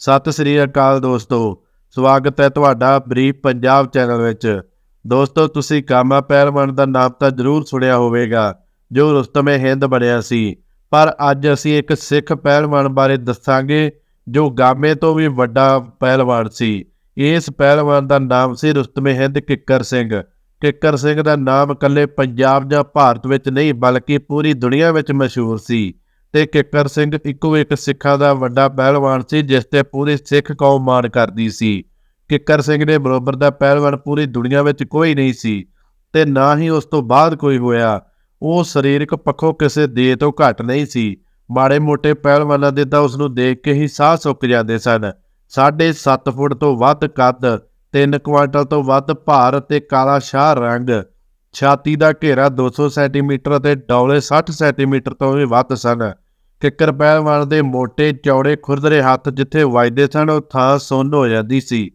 ਸਤਿ ਸ੍ਰੀ ਅਕਾਲ ਦੋਸਤੋ, ਸਵਾਗਤ ਹੈ ਤੁਹਾਡਾ ਬਰੀਫ ਪੰਜਾਬ ਚੈਨਲ ਵਿੱਚ। ਦੋਸਤੋ, ਤੁਸੀਂ ਕਾਮਾ ਪਹਿਲਵਾਨ ਦਾ ਨਾਮ ਤਾਂ ਜ਼ਰੂਰ ਸੁਣਿਆ ਹੋਵੇਗਾ, ਜੋ ਰੁਸਤਮੇ ਹਿੰਦ ਬਣਿਆ ਸੀ। ਪਰ ਅੱਜ ਅਸੀਂ ਇੱਕ ਸਿੱਖ ਪਹਿਲਵਾਨ ਬਾਰੇ ਦੱਸਾਂਗੇ, ਜੋ ਗਾਮੇ ਤੋਂ ਵੀ ਵੱਡਾ ਪਹਿਲਵਾਨ ਸੀ। ਇਸ ਪਹਿਲਵਾਨ ਦਾ ਨਾਮ ਸੀ ਰੁਸਤਮੇ ਹਿੰਦ ਕਿੱਕਰ ਸਿੰਘ। ਕਿੱਕਰ ਸਿੰਘ ਦਾ ਨਾਮ ਇਕੱਲੇ ਪੰਜਾਬ ਜਾਂ ਭਾਰਤ ਵਿੱਚ ਨਹੀਂ, ਬਲਕਿ ਪੂਰੀ ਦੁਨੀਆ ਵਿੱਚ ਮਸ਼ਹੂਰ ਸੀ। ਤੇ ਕਿੱਕਰ ਸਿੰਘ ਇੱਕੋ ਇੱਕ ਸਿੱਖਾਂ ਦਾ ਵੱਡਾ ਪਹਿਲਵਾਨ ਸੀ, ਜਿਸ ਤੇ ਪੂਰੀ ਸਿੱਖ ਕੌਮ ਮਾਣ ਕਰਦੀ ਸੀ। ਕਿੱਕਰ ਸਿੰਘ ਦੇ ਬਰੋਬਰ ਦਾ ਪਹਿਲਵਾਨ ਪੂਰੀ ਦੁਨੀਆ ਵਿੱਚ ਕੋਈ ਨਹੀਂ ਸੀ ਤੇ ਨਾ ਹੀ ਉਸ ਤੋਂ ਬਾਅਦ ਕੋਈ ਹੋਇਆ। ਉਹ ਸਰੀਰਕ ਪੱਖੋਂ ਕਿਸੇ ਦੇ ਤੋਂ ਘੱਟ ਨਹੀਂ ਸੀ। ਮਾੜੇ ਮੋਟੇ ਪਹਿਲਵਾਨਾਂ ਦੇ ਤਾਂ ਉਸ ਨੂੰ ਦੇਖ ਕੇ ਹੀ ਸਾਹ ਸੁੱਕ ਜਾਂਦੇ ਸਨ। ਸਾਢੇ 7 ਫੁੱਟ ਤੋਂ ਵੱਧ ਕੱਦ 3 ਕੁਆਂਟਲ ਤੋਂ ਵੱਧ ਭਾਰ ਤੇ ਕਾਲਾ ਸ਼ਾਹ ਰੰਗ। ਛਾਤੀ ਦਾ ਘੇਰਾ 200 ਸੈਂਟੀਮੀਟਰ ਅਤੇ ਡੌਲੇ 60 ਸੈਂਟੀਮੀਟਰ ਤੋਂ ਵੀ ਵੱਧ ਸਨ। ਕਿੱਕਰ ਪਹਿਲਵਾਨ ਦੇ ਮੋٹے ਚੌੜੇ ਖੁਰਦਰੇ ਹੱਥ ਜਿੱਥੇ ਵੱਜਦੇ ਸਨ, ਉਹ ਥਾਂ ਸੁੰਨ ਹੋ ਜਾਂਦੀ ਸੀ।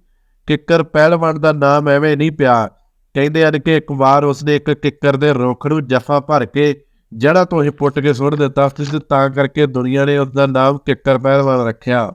ਕਿੱਕਰ ਪਹਿਲਵਾਨ ਦਾ ਨਾਮ ਐਵੇਂ ਨਹੀਂ ਪਿਆ। ਕਹਿੰਦੇ ਹਨ ਕਿ ਇੱਕ ਵਾਰ ਉਸਨੇ ਇੱਕ ਕਿੱਕਰ ਦੇ ਰੁੱਖ ਨੂੰ ਜਫਾ ਭਰ ਕੇ ਜੜਾ ਤੋਂ ਹੀ ਪੁੱਟ ਕੇ ਸੁੱਟ ਦਿੱਤਾ। ਸੀ ਤੇ ਤਾਂ ਕਰਕੇ ਦੁਨੀਆ ਨੇ ਉਸ ਦਾ ਨਾਮ ਕਿੱਕਰ ਪਹਿਲਵਾਨ ਰੱਖਿਆ।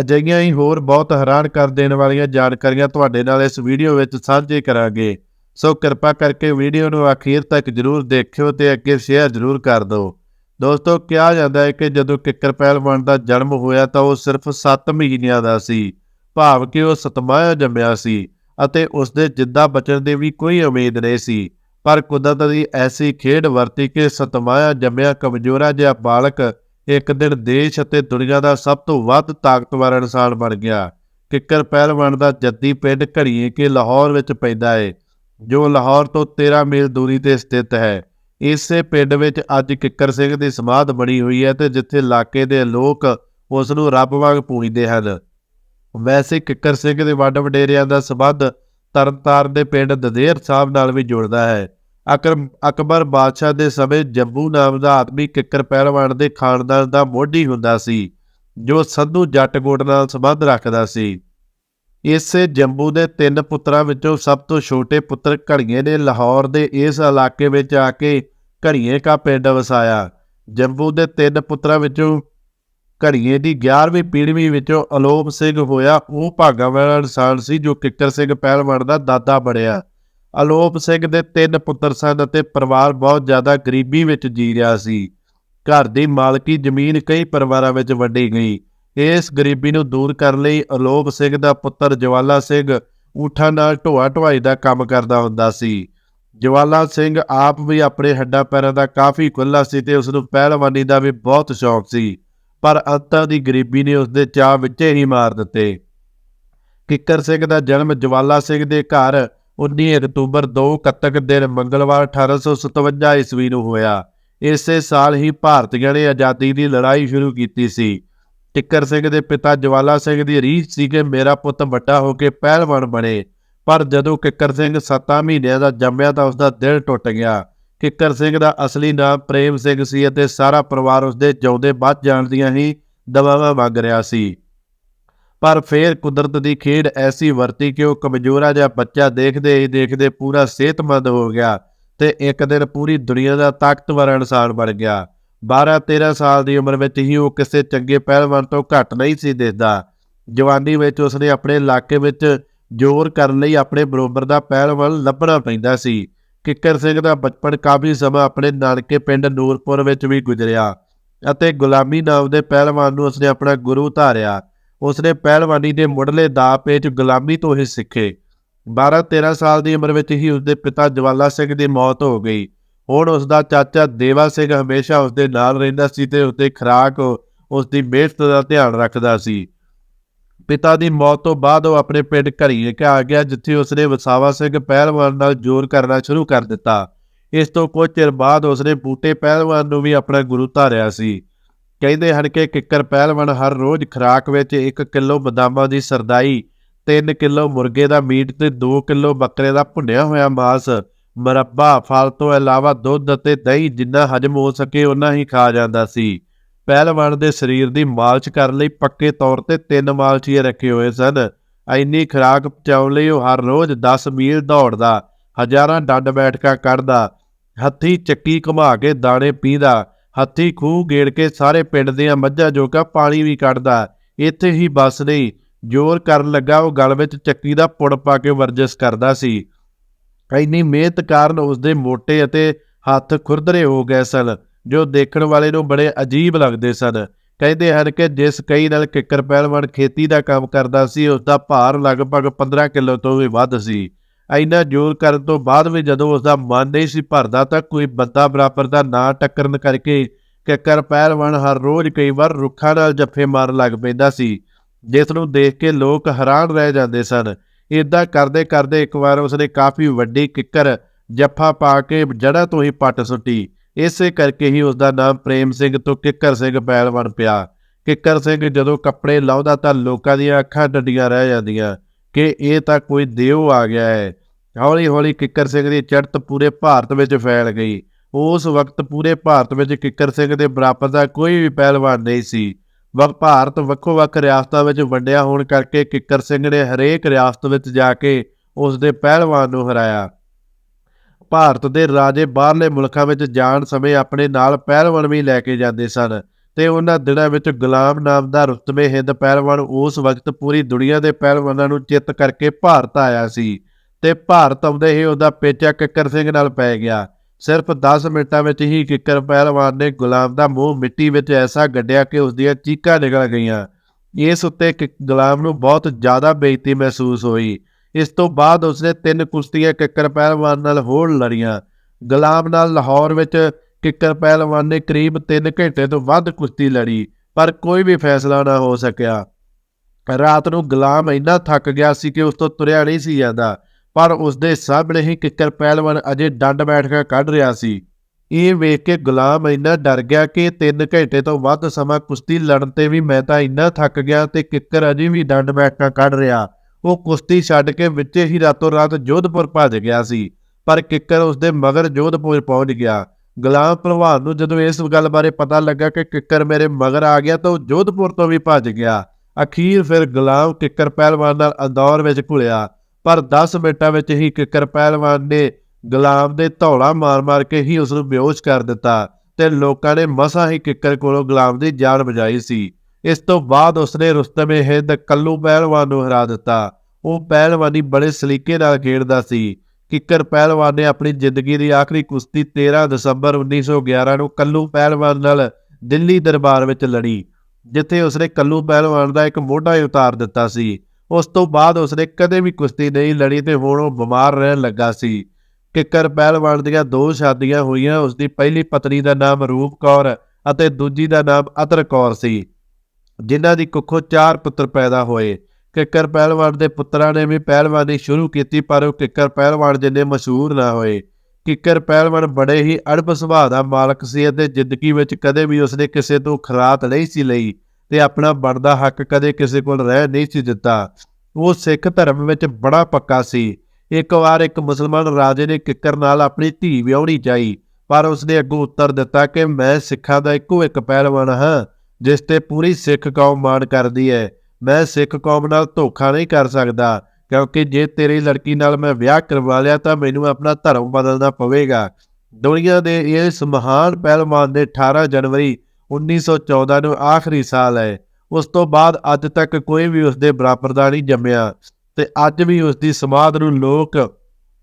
ਅਜਿਹੀਆਂ ਹੀ ਹੋਰ ਬਹੁਤ ਹੈਰਾਨ ਕਰ ਦੇਣ ਵਾਲੀਆਂ ਜਾਣਕਾਰੀਆਂ ਤੁਹਾਡੇ ਨਾਲ ਇਸ ਵੀਡੀਓ ਵਿੱਚ ਸਾਂਝੇ ਕਰਾਂਗੇ। ਸੋ ਕਿਰਪਾ ਕਰਕੇ ਵੀਡੀਓ ਨੂੰ ਅਖੀਰ ਤੱਕ ਜਰੂਰ ਦੇਖਿਓ ਤੇ ਅੱਗੇ ਸ਼ੇਅਰ ਜਰੂਰ ਕਰ ਦਿਓ। ਦੋਸਤੋ, ਕਿਹਾ ਜਾਂਦਾ ਹੈ ਕਿ ਜਦੋਂ ਕਿੱਕਰ ਪਹਿਲਵਾਨ ਦਾ ਜਨਮ ਹੋਇਆ ਤਾਂ ਉਹ ਸਿਰਫ 7 ਮਹੀਨਿਆਂ ਦਾ ਸੀ, ਭਾਵ ਕਿ ਉਹ ਸਤਮਾਇਆ ਜੰਮਿਆ ਸੀ ਅਤੇ ਉਸ ਦੇ ਜਿੱਦਾਂ ਬਚਣ ਦੀ ਵੀ ਕੋਈ ਉਮੀਦ ਨਹੀਂ ਸੀ। ਪਰ ਕੁਦਰਤ ਦੀ ਐਸੀ ਖੇਡ ਵਰਤੀ ਕਿ ਸਤਮਾਇਆ ਜੰਮਿਆ ਕਮਜ਼ੋਰਾ ਜਿਹਾ ਬਾਲਕ ਇੱਕ ਦਿਨ ਦੇਸ਼ ਅਤੇ ਦੁਨੀਆ ਦਾ ਸਭ ਤੋਂ ਵੱਧ ਤਾਕਤਵਰ ਇਨਸਾਨ ਬਣ ਗਿਆ। ਕਿੱਕਰ ਪਹਿਲਵਾਨ ਦਾ ਜੱਦੀ ਪਿੰਡ ਘੜੀਏ ਕੇ ਲਾਹੌਰ ਵਿੱਚ ਪੈਂਦਾ ਹੈ ਜੋ ਲਾਹੌਰ ਤੋਂ 13 ਮੀਲ ਦੂਰੀ ਤੇ ਸਥਿਤ ਹੈ। ਇਸੇ ਪਿੰਡ ਵਿੱਚ ਅੱਜ ਕਿੱਕਰ ਸਿੰਘ ਦੀ ਸਮਾਧ ਬਣੀ ਹੋਈ ਹੈ ਤੇ ਜਿੱਥੇ ਇਲਾਕੇ ਦੇ ਲੋਕ ਉਸ ਨੂੰ ਰੱਬ ਵਾਂਗ ਪੂਜਦੇ ਹਨ। ਵੈਸੇ ਕਿੱਕਰ ਸਿੰਘ ਦੇ ਵੱਡ ਵਡੇਰਿਆਂ ਦਾ ਸਬੰਧ ਤਰਨਤਾਰਨ ਦੇ ਪਿੰਡ ਦਦੇਰ ਸਾਹਿਬ ਨਾਲ ਵੀ ਜੁੜਦਾ ਹੈ। ਅਕਰ, ਅਕਬਰ ਬਾਦਸ਼ਾਹ ਦੇ ਸਮੇਂ ਜੰਬੂ ਨਾਮ ਦਾ ਆਦਮੀ ਕਿੱਕਰ ਪਹਿਲਵਾਨ ਦੇ ਖਾਨਦਾਨ ਦਾ ਮੋਢੀ ਹੁੰਦਾ ਸੀ, ਜੋ ਸੰਧੂ ਜੱਟਗੋਟ ਨਾਲ ਸੰਬੰਧ ਰੱਖਦਾ ਸੀ। ਇਸੇ ਜੰਬੂ ਦੇ ਤਿੰਨ ਪੁੱਤਰਾਂ ਵਿੱਚੋਂ ਸਭ ਤੋਂ ਛੋਟੇ ਪੁੱਤਰ ਘੜੀਏ ਨੇ ਲਾਹੌਰ ਦੇ ਇਸ ਇਲਾਕੇ ਵਿੱਚ ਆ ਕੇ ਘੜੀਏ ਕਾ ਪਿੰਡ ਵਸਾਇਆ। ਜੰਬੂ ਦੇ ਤਿੰਨ ਪੁੱਤਰਾਂ ਵਿੱਚੋਂ ਘੜੀਏ ਦੀ 11ਵੀਂ ਪੀੜ੍ਹੀ ਵਿੱਚੋਂ ਅਲੋਪ ਸਿੰਘ ਹੋਇਆ। ਉਹ ਭਾਗਾਂ ਵਾਲਾ ਇਨਸਾਨ ਸੀ ਜੋ ਕਿੱਕਰ ਸਿੰਘ ਪਹਿਲਵਾਨ ਦਾ ਦਾਦਾ ਬਣਿਆ। ਅਲੋਪ ਸਿੰਘ ਦੇ ਤਿੰਨ ਪੁੱਤਰ ਸਨ ਅਤੇ ਪਰਿਵਾਰ ਬਹੁਤ ਜ਼ਿਆਦਾ ਗਰੀਬੀ ਵਿੱਚ ਜੀ ਰਿਹਾ ਸੀ। ਘਰ ਦੀ ਮਾਲਕੀ ਜ਼ਮੀਨ ਕਈ ਪਰਿਵਾਰਾਂ ਵਿੱਚ ਵੰਡੀ ਗਈ। ਇਸ ਗਰੀਬੀ ਨੂੰ ਦੂਰ ਕਰਨ ਲਈ ਅਲੋਪ ਸਿੰਘ ਦਾ ਪੁੱਤਰ ਜਵਾਲਾ ਸਿੰਘ ਊਠਾਂ ਨਾਲ ਢੋਆ ਢਵਾਈ ਦਾ ਕੰਮ ਕਰਦਾ ਹੁੰਦਾ ਸੀ। ਜਵਾਲਾ ਸਿੰਘ ਆਪ ਵੀ ਆਪਣੇ ਹੱਡਾਂ ਪੈਰਾਂ ਦਾ ਕਾਫੀ ਖੁੱਲਾ ਸੀ ਤੇ ਉਸ ਨੂੰ ਪਹਿਲਵਾਨੀ ਦਾ ਵੀ ਬਹੁਤ ਸ਼ੌਕ ਸੀ। ਪਰ ਅੰਤਾਂ ਦੀ ਗਰੀਬੀ ਨੇ ਉਸ ਦੇ ਚਾਹ ਵਿੱਚੇ ਹੀ ਮਾਰ ਦਿੱਤੇ। ਕਿੱਕਰ ਸਿੰਘ ਦਾ ਜਨਮ ਜਵਾਲਾ ਸਿੰਘ ਦੇ ਘਰ 19 ਅਕਤੂਬਰ 2 ਕੱਤਕ ਦਿਨ ਮੰਗਲਵਾਰ 1857 ਈਸਵੀ ਨੂੰ ਹੋਇਆ। ਇਸੇ ਸਾਲ ਹੀ ਭਾਰਤੀਆਂ ਨੇ ਆਜ਼ਾਦੀ ਦੀ ਲੜਾਈ ਸ਼ੁਰੂ ਕੀਤੀ ਸੀ। ਕਿੱਕਰ ਸਿੰਘ ਦੇ ਪਿਤਾ ਜਵਾਲਾ ਸਿੰਘ ਦੀ ਰੀਝ ਸੀ ਕਿ ਮੇਰਾ ਪੁੱਤ ਵੱਡਾ ਹੋ ਕੇ ਪਹਿਲਵਾਨ ਬਣੇ। ਪਰ ਜਦੋਂ ਕਿੱਕਰ ਸਿੰਘ 7 ਮਹੀਨਿਆਂ ਦਾ ਜੰਮਿਆ ਤਾਂ ਉਸ ਦਾ ਦਿਲ ਟੁੱਟ ਗਿਆ। ਕਿੱਕਰ ਸਿੰਘ ਦਾ ਅਸਲੀ ਨਾਮ ਪ੍ਰੇਮ ਸਿੰਘ ਸੀ ਅਤੇ ਸਾਰਾ ਪਰਿਵਾਰ ਉਸ ਦੇ ਜਿਉਂਦੇ ਵੱਧ ਜਾਣ ਦੀਆਂ ਹੀ ਦਵਾਵਾਂ ਮੰਗ ਰਿਹਾ ਸੀ। ਪਰ ਫੇਰ ਕੁਦਰਤ ਦੀ ਖੇਡ ਐਸੀ ਵਰਤੀ ਕਿ ਉਹ ਕਮਜ਼ੋਰਾ ਜਿਹਾ ਬੱਚਾ ਦੇਖਦੇ ਹੀ ਦੇਖਦੇ ਪੂਰਾ ਸਿਹਤਮੰਦ ਹੋ ਗਿਆ ਤੇ ਇੱਕ ਦਿਨ ਪੂਰੀ ਦੁਨੀਆ ਦਾ ਤਾਕਤਵਰ ਇਨਸਾਨ ਬਣ ਗਿਆ। 12-13 ਸਾਲ ਦੀ ਉਮਰ ਵਿੱਚ ਹੀ ਉਹ ਕਿਸੇ ਚੰਗੇ ਪਹਿਲਵਾਨ ਤੋਂ ਘੱਟ ਨਹੀਂ ਸੀ ਦਿਸਦਾ। ਜਵਾਨੀ ਵਿੱਚ ਉਸਨੇ ਆਪਣੇ ਇਲਾਕੇ ਵਿੱਚ ਜ਼ੋਰ ਕਰਨ ਲਈ ਆਪਣੇ ਬਰੋਬਰ ਦਾ ਪਹਿਲਵਾਨ ਲੱਭਣਾ ਪੈਂਦਾ ਸੀ। ਕਿੱਕਰ ਸਿੰਘ ਦਾ ਬਚਪਨ ਕਾਫੀ ਸਮਾਂ ਆਪਣੇ ਨਾਨਕੇ ਪਿੰਡ ਨੂਰਪੁਰ ਵਿੱਚ ਵੀ ਗੁਜ਼ਰਿਆ ਅਤੇ ਗੁਲਾਮੀ ਨਾਮ ਦੇ ਪਹਿਲਵਾਨ ਨੂੰ ਉਸਨੇ ਆਪਣਾ ਗੁਰੂ ਧਾਰਿਆ। ਉਸਨੇ ਪਹਿਲਵਾਨੀ ਦੇ ਮੁੱਢਲੇ ਦਾ ਪੇਚ ਗੁਲਾਮੀ ਤੋਂ ਹੀ ਸਿੱਖੇ। 12-13 ਸਾਲ ਦੀ ਉਮਰ ਵਿੱਚ ਹੀ ਉਸਦੇ ਪਿਤਾ ਜਵਾਲਾ ਸਿੰਘ ਦੀ ਮੌਤ ਹੋ ਗਈ। ਹੁਣ ਉਸਦਾ ਚਾਚਾ ਦੇਵਾ ਸਿੰਘ ਹਮੇਸ਼ਾ ਉਸਦੇ ਨਾਲ ਰਹਿੰਦਾ ਸੀ ਤੇ ਉਸਦੇ ਖਰਾਕ ਉਸਦੀ ਮਿਹਨਤ ਦਾ ਧਿਆਨ ਰੱਖਦਾ ਸੀ। ਪਿਤਾ ਦੀ ਮੌਤ ਤੋਂ ਬਾਅਦ ਉਹ ਆਪਣੇ ਪਿੰਡ ਘਰੀਏਕੇ ਆ ਗਿਆ, ਜਿੱਥੇ ਉਸਨੇ ਵਸਾਵਾ ਸਿੰਘ ਪਹਿਲਵਾਨ ਨਾਲ ਜੋਰ ਕਰਨਾ ਸ਼ੁਰੂ ਕਰ ਦਿੱਤਾ। ਇਸ ਤੋਂ ਕੁਝ ਚਿਰ ਬਾਅਦ ਉਸਨੇ ਬੂਟੇ ਪਹਿਲਵਾਨ ਨੂੰ ਵੀ ਆਪਣਾ ਗੁਰੂ ਧਾਰਿਆ ਸੀ। ਕਹਿੰਦੇ ਹਨ ਕਿ ਕਿੱਕਰ ਪਹਿਲਵਾਨ ਹਰ ਰੋਜ਼ ਖਰਾਕ ਵਿੱਚ 1 ਕਿਲੋ ਬਦਾਮਾਂ ਦੀ ਸਰਦਾਈ 3 ਕਿਲੋ ਮੁਰਗੇ ਦਾ ਮੀਟ ਤੇ 2 ਕਿਲੋ ਬੱਕਰੇ ਦਾ ਭੁੰਨਿਆ ਹੋਇਆ ਮਾਸ, ਮਰੱਬਾ, ਫਲ ਤੋਂ ਇਲਾਵਾ ਦੁੱਧ ਅਤੇ ਦਹੀਂ ਜਿੰਨਾ ਹਜਮ ਹੋ ਸਕੇ ਉਹਨਾਂ ਹੀ ਖਾ ਜਾਂਦਾ ਸੀ। ਪਹਿਲਵਾਨ ਦੇ ਸਰੀਰ ਦੀ ਮਾਲਸ਼ ਕਰਨ ਲਈ ਪੱਕੇ ਤੌਰ ਤੇ ਤਿੰਨ ਮਾਲਸ਼ੀਏ ਰੱਖੇ ਹੋਏ ਸਨ। ਐਨੀ ਖੁਰਾਕ ਪਚਾਉਣ ਲਈ ਉਹ ਹਰ ਰੋਜ਼ 10 ਮੀਲ ਦੌੜਦਾ, ਹਜ਼ਾਰਾਂ ਡੰਡ ਬੈਠਕਾਂ ਕੱਢਦਾ, ਹੱਥੀ ਚੱਕੀ ਘੁਮਾ ਕੇ ਦਾਣੇ ਪੀਂਦਾ, ਹੱਥੀ ਖੂਹ ਗੇੜ ਕੇ ਸਾਰੇ ਪਿੰਡ ਦੀਆਂ ਮੱਝਾਂ ਜੋਗਾ ਪਾਣੀ ਵੀ ਕੱਢਦਾ। ਇੱਥੇ ਹੀ ਬਸ ਨਹੀਂ ਜ਼ੋਰ ਕਰਨ ਲੱਗਾ, ਉਹ ਗਲ ਵਿੱਚ ਚੱਕੀ ਦਾ ਪੁੜ ਪਾ ਕੇ ਵਰਜਿਸ਼ ਕਰਦਾ ਸੀ। ਇੰਨੀ ਮਿਹਨਤ ਕਾਰਨ ਉਸਦੇ ਮੋਟੇ ਅਤੇ ਹੱਥ ਖੁਰਦਰੇ ਹੋ ਗਏ ਸਨ। ਜੋ ਦੇਖਣ ਵਾਲੇ ਨੂੰ ਬੜੇ ਅਜੀਬ ਲੱਗਦੇ ਸਨ। ਕਹਿੰਦੇ ਹਨ ਕਿ ਜਿਸ ਕਈ ਨਾਲ ਕਿੱਕਰ ਪਹਿਲਵਾਨ ਖੇਤੀ ਦਾ ਕੰਮ ਕਰਦਾ ਸੀ ਉਸ ਦਾ ਭਾਰ ਲਗਭਗ 15 ਕਿਲੋ ਤੋਂ ਵੀ ਵੱਧ ਸੀ। ਇੰਨਾ ਜ਼ੋਰ ਕਰਨ ਤੋਂ ਬਾਅਦ ਵੀ ਜਦੋਂ ਉਸ ਦਾ ਮਨ ਨਹੀਂ ਸੀ ਭਰਦਾ ਤਾਂ ਕੋਈ ਬੰਦਾ ਬਰਾਬਰ ਦਾ ਨਾਂ ਟੱਕਰਨ ਕਰਕੇ ਕਿੱਕਰ ਪਹਿਲਵਾਨ ਹਰ ਰੋਜ਼ ਕਈ ਵਾਰ ਰੁੱਖਾਂ ਨਾਲ ਜੱਫੇ ਮਾਰਨ ਲੱਗ ਪੈਂਦਾ ਸੀ, ਜਿਸ ਨੂੰ ਦੇਖ ਕੇ ਲੋਕ ਹੈਰਾਨ ਰਹਿ ਜਾਂਦੇ ਸਨ। ਇਦਾਂ ਕਰਦੇ ਕਰਦੇ ਇੱਕ ਵਾਰ ਉਸਨੇ ਕਾਫੀ ਵੱਡੀ ਕਿੱਕਰ ਜੱਫਾ ਪਾ ਕੇ ਜੜ੍ਹਾਂ ਤੋਂ ਹੀ ਪੱਟ ਸੁੱਟੀ। ਇਸੇ ਕਰਕੇ ਹੀ ਉਸਦਾ ਨਾਮ ਪ੍ਰੇਮ ਸਿੰਘ ਤੋਂ ਕਿੱਕਰ ਸਿੰਘ ਪਹਿਲਵਾਨ ਪਿਆ। ਕਿੱਕਰ ਸਿੰਘ ਜਦੋਂ ਕੱਪੜੇ ਲਾਉਂਦਾ ਤਾਂ ਲੋਕਾਂ ਦੀਆਂ ਅੱਖਾਂ ਡੱਡੀਆਂ ਰਹਿ ਜਾਂਦੀਆਂ ਕਿ ਇਹ ਤਾਂ ਕੋਈ ਦੇਵ ਆ ਗਿਆ ਹੈ। ਹੌਲੀ ਹੌਲੀ ਕਿੱਕਰ ਸਿੰਘ ਦੀ ਚੜ੍ਹਤ ਪੂਰੇ ਭਾਰਤ ਵਿੱਚ ਫੈਲ ਗਈ। ਉਸ ਵਕਤ ਪੂਰੇ ਭਾਰਤ ਵਿੱਚ ਕਿੱਕਰ ਸਿੰਘ ਦੇ ਬਰਾਬਰ ਦਾ ਕੋਈ ਵੀ ਪਹਿਲਵਾਨ ਨਹੀਂ ਸੀ। ਵਕ ਭਾਰਤ ਵੱਖੋ ਵੱਖ ਰਿਆਸਤਾਂ ਵਿੱਚ ਵੰਡਿਆ ਹੋਣ ਕਰਕੇ ਕਿੱਕਰ ਸਿੰਘ ਨੇ ਹਰੇਕ ਰਿਆਸਤ ਵਿੱਚ ਜਾ ਕੇ ਉਸ ਦੇ ਪਹਿਲਵਾਨ ਨੂੰ ਹਰਾਇਆ। ਭਾਰਤ ਦੇ ਰਾਜੇ ਬਾਹਰਲੇ ਮੁਲਕਾਂ ਵਿੱਚ ਜਾਣ ਸਮੇਂ ਆਪਣੇ ਨਾਲ ਪਹਿਲਵਾਨ ਵੀ ਲੈ ਕੇ ਜਾਂਦੇ ਸਨ ਤੇ ਉਹਨਾਂ ਦਿਨਾਂ ਵਿੱਚ ਗੁਲਾਮ ਨਾਮ ਦਾ ਰੁਤਬੇ ਹਿੰਦ ਪਹਿਲਵਾਨ ਉਸ ਵਕਤ ਪੂਰੀ ਦੁਨੀਆ ਦੇ ਪਹਿਲਵਾਨਾਂ ਨੂੰ ਚਿੱਤ ਕਰਕੇ ਭਾਰਤ ਆਇਆ ਸੀ ਤੇ ਭਾਰਤ ਆਉਂਦੇ ਹੀ ਉਹਦਾ ਪੇਚਾ ਕਿੱਕਰ ਸਿੰਘ ਨਾਲ ਪੈ ਗਿਆ। ਸਿਰਫ 10 ਮਿੰਟਾਂ ਵਿੱਚ ਹੀ ਕਿੱਕਰ ਪਹਿਲਵਾਨ ਨੇ ਗੁਲਾਮ ਦਾ ਮੂੰਹ ਮਿੱਟੀ ਵਿੱਚ ਐਸਾ ਗੱਡਿਆ ਕਿ ਉਸ ਦੀਆਂ ਚੀਕਾਂ ਨਿਕਲ ਗਈਆਂ। ਇਸ ਉੱਤੇ ਕਿ- ਗੁਲਾਮ ਨੂੰ ਬਹੁਤ ਜ਼ਿਆਦਾ ਬੇਇੱਜ਼ਤੀ ਮਹਿਸੂਸ ਹੋਈ। ਇਸ ਤੋਂ ਬਾਅਦ ਉਸਨੇ ਤਿੰਨ ਕੁਸ਼ਤੀਆਂ ਕਿੱਕਰ ਪਹਿਲਵਾਨ ਨਾਲ ਹੋਰ ਲੜੀਆਂ। ਗੁਲਾਮ ਨਾਲ ਲਾਹੌਰ ਵਿੱਚ ਕਿੱਕਰ ਪਹਿਲਵਾਨ ਨੇ ਕਰੀਬ 3 ਘੰਟੇ ਤੋਂ ਵੱਧ ਕੁਸ਼ਤੀ ਲੜੀ, ਪਰ ਕੋਈ ਵੀ ਫੈਸਲਾ ਨਾ ਹੋ ਸਕਿਆ। ਰਾਤ ਨੂੰ ਗੁਲਾਮ ਇੰਨਾ ਥੱਕ ਗਿਆ ਸੀ ਕਿ ਉਸ ਤੋਂ ਤੁਰਿਆ ਨਹੀਂ ਸੀ ਜਾਂਦਾ, ਪਰ ਉਸਦੇ ਸਾਹਮਣੇ ਹੀ ਕਿੱਕਰ ਪਹਿਲਵਾਨ ਅਜੇ ਡੰਡ ਬੈਠ ਕੱਢ ਰਿਹਾ ਸੀ। ਇਹ ਵੇਖ ਕੇ ਗੁਲਾਮ ਇੰਨਾ ਡਰ ਗਿਆ ਕਿ 3 ਘੰਟੇ ਤੋਂ ਵੱਧ ਸਮਾਂ ਕੁਸ਼ਤੀ ਲੜਨ ਤੇ ਵੀ ਮੈਂ ਤਾਂ ਇੰਨਾ ਥੱਕ ਗਿਆ ਤੇ ਕਿੱਕਰ ਅਜੇ ਵੀ ਡੰਡ ਬੈਠਾ ਕੱਢ ਰਿਹਾ। ਉਹ ਕੁਸ਼ਤੀ ਛੱਡ ਕੇ ਵਿੱਚੇ ਹੀ ਰਾਤੋਂ ਰਾਤ ਜੋਧਪੁਰ ਭੱਜ ਗਿਆ ਸੀ, ਪਰ ਕਿੱਕਰ ਉਸਦੇ ਮਗਰ ਜੋਧਪੁਰ ਪਹੁੰਚ ਗਿਆ। ਗੁਲਾਮ ਭਲਵਾਨ ਨੂੰ ਜਦੋਂ ਇਸ ਗੱਲ ਬਾਰੇ ਪਤਾ ਲੱਗਾ ਕਿ ਕਿੱਕਰ ਮੇਰੇ ਮਗਰ ਆ ਗਿਆ ਤਾਂ ਉਹ ਜੋਧਪੁਰ ਤੋਂ ਵੀ ਭੱਜ ਗਿਆ। ਅਖੀਰ ਫਿਰ ਗੁਲਾਮ ਕਿੱਕਰ ਪਹਿਲਵਾਨ ਨਾਲ ਅੰਦੌਰ ਵਿੱਚ ਘੁਲਿਆ, ਪਰ 10 ਮਿੰਟਾਂ ਵਿੱਚ ਹੀ ਕਿੱਕਰ ਪਹਿਲਵਾਨ ਨੇ ਗੁਲਾਮ ਦੇ ਧੌਲਾ ਮਾਰ-ਮਾਰ ਕੇ ਹੀ ਉਸ ਨੂੰ ਬੇਹੋਸ਼ ਕਰ ਦਿੱਤਾ ਤੇ ਲੋਕਾਂ ਨੇ ਮਸਾਂ ਹੀ ਕਿੱਕਰ ਕੋਲੋਂ ਗੁਲਾਮ ਦੀ ਜਾਨ ਬਚਾਈ ਸੀ। ਇਸ ਤੋਂ ਬਾਅਦ ਉਸਨੇ ਰੁਸਤਮੇ ਹਿੰਦ ਕੱਲੂ ਪਹਿਲਵਾਨ ਨੂੰ ਹਰਾ ਦਿੱਤਾ। ਉਹ ਪਹਿਲਵਾਨੀ ਬੜੇ ਸਲੀਕੇ ਨਾਲ ਖੇਡਦਾ ਸੀ। ਕਿੱਕਰ ਪਹਿਲਵਾਨ ਨੇ ਆਪਣੀ ਜ਼ਿੰਦਗੀ ਦੀ ਆਖਰੀ ਕੁਸ਼ਤੀ 13 ਦਸੰਬਰ 1911 ਨੂੰ ਕੱਲੂ ਪਹਿਲਵਾਨ ਨਾਲ ਦਿੱਲੀ ਦਰਬਾਰ ਵਿੱਚ ਲੜੀ, ਜਿੱਥੇ ਉਸਨੇ ਕੱਲੂ ਪਹਿਲਵਾਨ ਦਾ ਇੱਕ ਮੋਢਾ ਉਤਾਰ ਦਿੱਤਾ ਸੀ। ਉਸ ਤੋਂ ਬਾਅਦ ਉਸਨੇ ਕਦੇ ਵੀ ਕੁਸ਼ਤੀ ਨਹੀਂ ਲੜੀ ਤੇ ਹੁਣ ਉਹ ਬਿਮਾਰ ਰਹਿਣ ਲੱਗਾ ਸੀ। ਕਿੱਕਰ ਪਹਿਲਵਾਨ ਦੀਆਂ ਦੋ ਸ਼ਾਦੀਆਂ ਹੋਈਆਂ ਉਸ ਦੀ ਪਹਿਲੀ ਪਤਨੀ ਦਾ ਨਾਮ ਰੂਪ ਕੌਰ ਅਤੇ ਦੂਜੀ ਦਾ ਨਾਮ ਅਤਰ ਕੌਰ ਸੀ। ਜਿਨ੍ਹਾਂ ਦੀ ਕੁੱਖੋਂ ਚਾਰ ਪੁੱਤਰ ਪੈਦਾ ਹੋਏ। ਕਿੱਕਰ ਪਹਿਲਵਾਨ ਦੇ ਪੁੱਤਰਾਂ ਨੇ ਵੀ ਪਹਿਲਵਾਨੀ ਸ਼ੁਰੂ ਕੀਤੀ, ਪਰ ਉਹ ਕਿੱਕਰ ਪਹਿਲਵਾਨ ਜਿੰਨੇ ਮਸ਼ਹੂਰ ਨਾ ਹੋਏ। ਕਿੱਕਰ ਪਹਿਲਵਾਨ ਬੜੇ ਹੀ ਅੜਬ ਸੁਭਾਅ ਦਾ ਮਾਲਕ ਸੀ ਅਤੇ ਜ਼ਿੰਦਗੀ ਵਿੱਚ ਕਦੇ ਵੀ ਉਸਨੇ ਕਿਸੇ ਤੋਂ ਖਰਾਤ ਨਹੀਂ ਸੀ ਲਈ ਤੇ ਆਪਣਾ ਬਣਦਾ ਹੱਕ ਕਦੇ ਕਿਸੇ ਕੋਲ ਰਹਿ ਨਹੀਂ ਸੀ ਦਿੱਤਾ। ਉਹ ਸਿੱਖ ਧਰਮ ਵਿੱਚ ਬੜਾ ਪੱਕਾ ਸੀ। ਇੱਕ ਵਾਰ ਇੱਕ ਮੁਸਲਮਾਨ ਰਾਜੇ ਨੇ ਕਿੱਕਰ ਨਾਲ ਆਪਣੀ ਧੀ ਵਿਆਹਣੀ ਚਾਹੀ, ਪਰ ਉਸਨੇ ਅੱਗੋਂ ਉੱਤਰ ਦਿੱਤਾ ਕਿ ਮੈਂ ਸਿੱਖਾਂ ਦਾ ਇੱਕੋ ਇੱਕ ਪਹਿਲਵਾਨ ਹਾਂ। ਜਿਸ ਤੇ ਪੂਰੀ ਸਿੱਖ ਕੌਮ ਮਾਣ ਕਰਦੀ ਹੈ। ਮੈਂ ਸਿੱਖ ਕੌਮ ਨਾਲ ਧੋਖਾ ਨਹੀਂ ਕਰ ਸਕਦਾ, ਕਿਉਂਕਿ ਜੇ ਤੇਰੀ ਲੜਕੀ ਨਾਲ ਮੈਂ ਵਿਆਹ ਕਰਵਾ ਲਿਆ ਤਾਂ ਮੈਨੂੰ ਆਪਣਾ ਧਰਮ ਬਦਲਣਾ ਪਵੇਗਾ। ਦੁਨੀਆ ਦੇ ਇਸ ਮਹਾਨ ਪਹਿਲਵਾਨ ਦੇ 18 ਜਨਵਰੀ 1914 ਨੂੰ ਆਖਰੀ ਸਾਲ ਹੈ। ਉਸ ਤੋਂ ਬਾਅਦ ਅੱਜ ਤੱਕ ਕੋਈ ਵੀ ਉਸ ਦੇ ਬਰਾਬਰ ਦਾ ਨਹੀਂ ਜੰਮਿਆ ਤੇ ਅੱਜ ਵੀ ਉਸ ਦੀ ਸਮਾਧ ਨੂੰ ਲੋਕ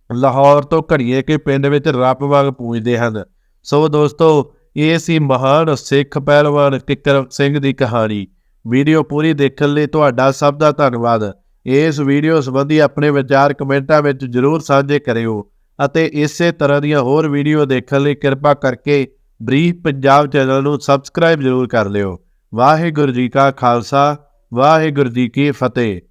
ਲਾਹੌਰ ਤੋਂ ਘੜੀਏ ਕੇ ਪਿੰਡ ਵਿੱਚ ਰੱਬ ਵਾਂਗ ਪੂਜਦੇ ਹਨ। ਸੋ ਦੋਸਤੋ ਇਹ ਸੀ ਮਹਾਨ ਸਿੱਖ ਪਹਿਲਵਾਨ ਕਿੱਕਰ ਸਿੰਘ ਦੀ ਕਹਾਣੀ। ਵੀਡੀਓ ਪੂਰੀ ਦੇਖਣ ਲਈ ਤੁਹਾਡਾ ਸਭ ਦਾ ਧੰਨਵਾਦ। ਇਸ ਵੀਡੀਓ ਸੰਬੰਧੀ ਆਪਣੇ ਵਿਚਾਰ ਕਮੈਂਟਾਂ ਵਿੱਚ ਜਰੂਰ ਸਾਂਝੇ ਕਰਿਓ ਅਤੇ ਇਸੇ ਤਰ੍ਹਾਂ ਦੀਆਂ ਹੋਰ ਵੀਡੀਓ ਦੇਖਣ ਲਈ ਕਿਰਪਾ ਕਰਕੇ ਬਰੀਫ ਪੰਜਾਬ ਚੈਨਲ ਨੂੰ ਸਬਸਕ੍ਰਾਈਬ ਜਰੂਰ ਕਰ ਲਿਓ। ਵਾਹਿਗੁਰੂ ਜੀ ਕਾ ਖਾਲਸਾ, ਵਾਹਿਗੁਰੂ ਜੀ ਕੀ ਫਤਿਹ।